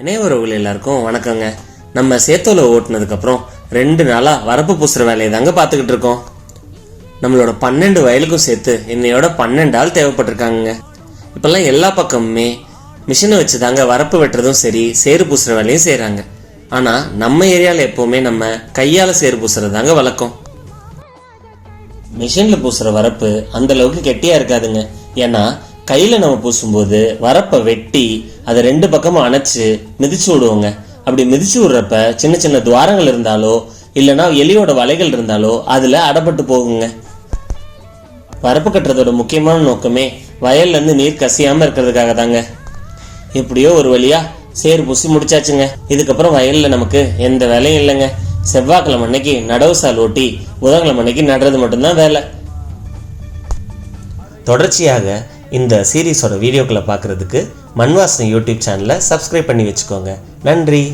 இணையவர்கள் எல்லாருக்கும் வணக்கங்க. நம்ம சேத்தோல ஓட்டினதுக்கப்புறம் ரெண்டு நாளாக வரப்பு பூசுகிற வேலையை தாங்க பார்த்துக்கிட்டு இருக்கோம். நம்மளோட பன்னெண்டு வயலுக்கும் சேர்த்து இன்னையோட பன்னெண்டு ஆள் தேவைப்பட்டிருக்காங்க இப்போல்லாம் எல்லா பக்கமுமே மிஷினை வச்சு தாங்க வரப்பு வெட்டுறதும் சரி சேறு பூசுகிற வேலையும் செய்கிறாங்க ஆனால் நம்ம ஏரியாவில் எப்போவுமே நம்ம கையால் சேறு பூசுறது தாங்க வழக்கம். மிஷினில் பூசுகிற வரப்பு அந்த அளவுக்கு கெட்டியாக இருக்காதுங்க. ஏன்னா கையில் நம்ம பூசும்போது வரப்பை வெட்டி அதை ரெண்டு பக்கமும் அணைச்சி மிதிச்சு விடுவோங்க. அப்படி மிதிச்சு விடுறப்ப சின்ன சின்ன துவாரங்கள் இருந்தாலோ இல்லைனா எலியோட வலைகள் இருந்தாலோ அதில் அடப்பட்டு போகுங்க. வரப்பு கட்டுறதோட முக்கியமான நோக்கமே வயல்லேருந்து நீர் கசியாமல் இருக்கிறதுக்காக தாங்க. எப்படியோ ஒரு வழியாக சேர் பூசி முடிச்சாச்சுங்க. இதுக்கப்புறம் வயலில் நமக்கு எந்த வேலையும் இல்லைங்க. செவ்வாய்க்கிழமை அன்னைக்கு நடவு சால் ஓட்டி புதன்கிழமை அன்னைக்கு நடுறது மட்டும்தான் வேலை. தொடர்ச்சியாக இந்த சீரீஸோட வீடியோக்களை பார்க்குறதுக்கு மண்வாசனை யூடியூப் சேனலை சப்ஸ்கிரைப் பண்ணி வச்சுக்கோங்க. நன்றி.